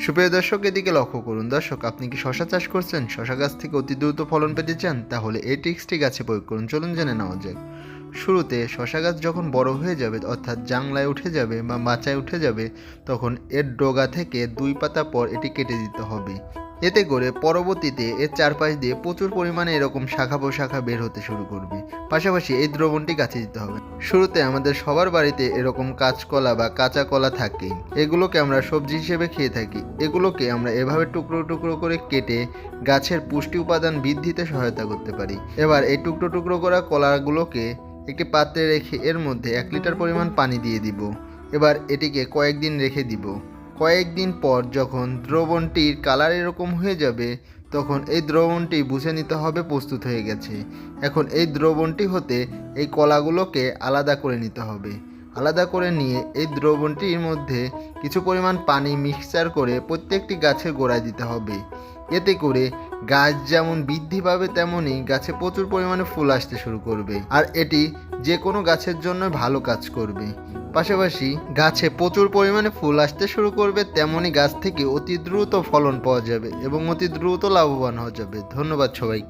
সুপ্রিয় দর্শক, এদিকে লক্ষ্য করুন। দর্শক, আপনি কি শশা চাষ করছেন? শশা গাছ থেকে অতি দ্রুত ফলন পেতে চান? তাহলে এই টিক্সটি গাছে প্রয়োগ করুন। চলুন জেনে নেওয়া যাক। শুরুতে শশা গাছ যখন বড় হয়ে যাবে, অর্থাৎ জাংলায় উঠে যাবে বা মাচায় উঠে যাবে, তখন এর ডোগা থেকে দুই পাতা পর এটি কেটে দিতে হবে। এতে করে পরবর্তীতে এর চারপাশ দিয়ে প্রচুর পরিমাণে এরকম শাখা প্রশাখা বের হতে শুরু করবে। পাশাপাশি এই দ্রবণটি গাছে দিতে হবে। শুরুতে আমাদের সবার বাড়িতে এরকম কাঁচকলা বা কাঁচা কলা থাকেই এগুলোকে আমরা সবজি হিসেবে খেয়ে থাকি। এগুলোকে আমরা এভাবে টুকরো টুকরো করে কেটে গাছের পুষ্টি উপাদান বৃদ্ধিতে সহায়তা করতে পারি। এবার এই টুকরো টুকরো করা কলাগুলোকে একটি পাত্রে রেখে এর মধ্যে এক লিটার পরিমাণ পানি দিয়ে দিব। এবার এটিকে কয়েকদিন রেখে দিব। কয়েকদিন পর যখন দ্রবণটির কালার এরকম হয়ে যাবে, তখন এই দ্রবণটি বুঝে নিতে হবে প্রস্তুত হয়ে গেছে। এখন এই দ্রবণটি হতে এই কলাগুলোকে আলাদা করে নিতে হবে। আলাদা করে নিয়ে এই দ্রবণটির মধ্যে কিছু পরিমাণ পানি মিক্সচার করে প্রত্যেকটি গাছের গোড়ায় দিতে হবে। এতে করে গাছ যেমন বৃদ্ধি পাবে তেমনই গাছে প্রচুর পরিমাণে ফুল আসতে শুরু করবে। আর এটি যে কোনো গাছের জন্য ভালো কাজ করবে। পাশাপাশি গাছে প্রচুর পরিমাণে ফুল আসতে শুরু করবে তেমনই গাছ থেকে অতি দ্রুত ফলন পাওয়া যাবে এবং অতি দ্রুত লাভবান হওয়া যাবে। ধন্যবাদ সবাইকে।